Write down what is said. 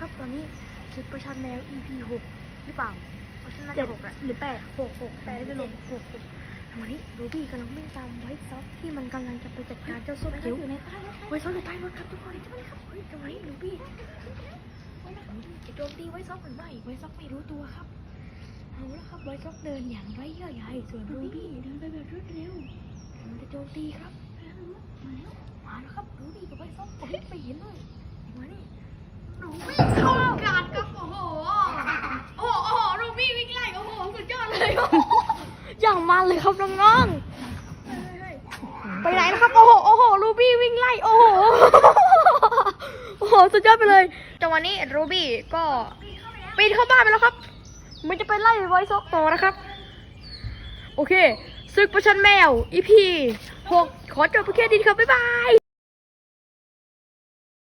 หกหรือเปล่าน่าเจ็จะดหกอะหรือแปดหกหกแปดจะลงหกหกทำไมนี่รูบี้กำลังวิ่งตามไวท์ซ็อกที่มันกำลังจะไปจัดการเจ้าส้มเขียวอยู่ในใต้รถไวท์ซ็อกอยู่ใต้รถครับทุกคนใช่ไหมครับเฮ้ยทำไมรูบี้จะโจมตีไวท์ซ็อกหรือไม่ไวท์ซ็อกไม่รู้ตัวครับเอาละครับไวท์ซ็อกเดินอย่างไร้เยื่อใยส่วนรูบี้เดินไปแบบรวดเร็วมันจะโจมตีครับมาแล้วมาแล้วครับรูบี้กับไวท์ซ็อกผมไม่เห็นเลยมานี่ เข้าการครับโอ้โห โอ้โห โอ้โหรูบี้วิ่งไล่ โอ้โห สุดยอดเลยโอ้โห อย่าง มันเลยครับน้องๆ ไปไหนนะครับ โอ้โห โอ้โห รูบี้วิ่งไล่ โอ้โห โอ้โห สุดยอดไปเลย จังหวะนี้รูบี้ก็ปีนเข้าบ้านไปแล้วครับ มันจะไปไล่ไวซ์ซอกต่อนะครับ โอเค ซึกประชันแมว อีพีหกขอจบเพียงแค่นี้ครับ บ๊ายบาย